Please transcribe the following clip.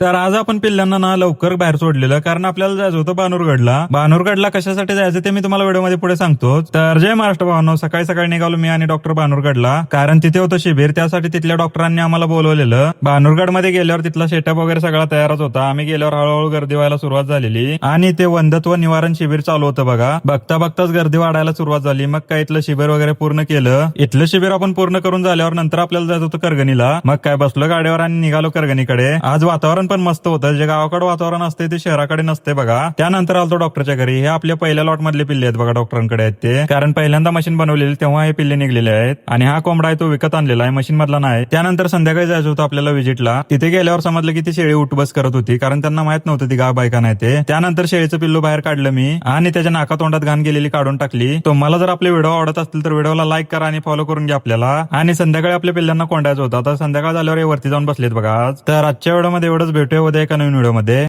तर आज आपण पिल्लांना ना लवकर बाहेर सोडलेलं कारण आपल्याला जायचं होतं बानूरगडला बानूरगडला कशासाठी जायचं ते मी तुम्हाला व्हिडिओमध्ये पुढे सांगतो. तर जय महाराष्ट्र भावांनो सकाळी सकाळी निघालो मी आणि डॉक्टर बानूरगडला कारण तिथे होतं शिबिर त्यासाठी तिथल्या डॉक्टरांनी आम्हाला बोलवलेलं. बानूरगडमध्ये गेल्यावर तिथला सेटअप वगैरे सगळा तयारच होता. आम्ही गेल्यावर हळूहळू गर्दी व्हायला सुरुवात झालेली. आणि ते वंधत्व निवारण शिबिर चालू होतं बघा. बघता बघताच गर्दी वाढायला सुरुवात झाली. मग काय इथलं शिबिर वगैरे पूर्ण केलं. इथलं शिबिर आपण पूर्ण करून झाल्यावर नंतर आपल्याला जायचं होतं करगणीला. मग काय बसलो गाडीवर आणि निघालो करगणीकडे. आज वातावरण पण मस्त होतं. जे गावाकडे वातावरण असते ते शहराकडे नसते बघा. त्यानंतर आलतो डॉक्टरच्या घरी. हे आपल्या पहिल्या लॉट मधले पिल्ले आहेत बघा डॉक्टरांकडे आहेत ते. कारण पहिल्यांदा मशीन बनवलेली तेव्हा हे पिल्ले निघलेले आहेत. आणि हा कोंबडा आहे तो विकत आणलेला आहे मशीन मधला नाही. त्यानंतर संध्याकाळी जायचं होतं आपल्याला व्हिजिटला तिथे गेल्यावर समजलं की ती शेळी उठबस करत होती. कारण त्यांना माहीत नव्हतं ती गाव बायका नाही ते. त्यानंतर शेळीचं पिल्लू बाहेर काढलं मी. आणि त्याच्या नाका तोंडात घाण गेलेली काढून टाकली. तुम्हाला जर आपले व्हिडिओ आवडत असतील तर व्हिडिओला लाईक करा आणि फॉलो करून घ्या आपल्याला. आणि संध्याकाळी आपल्या पिल्लांना कोंडायचं होतं. आता संध्याकाळ झाल्यावर वरती जाऊन बसलेत बघा तर आजच्या व्हिडिओमध्ये एवढंच. भेटूया उद्या एका नवीन व्हिडिओमध्ये.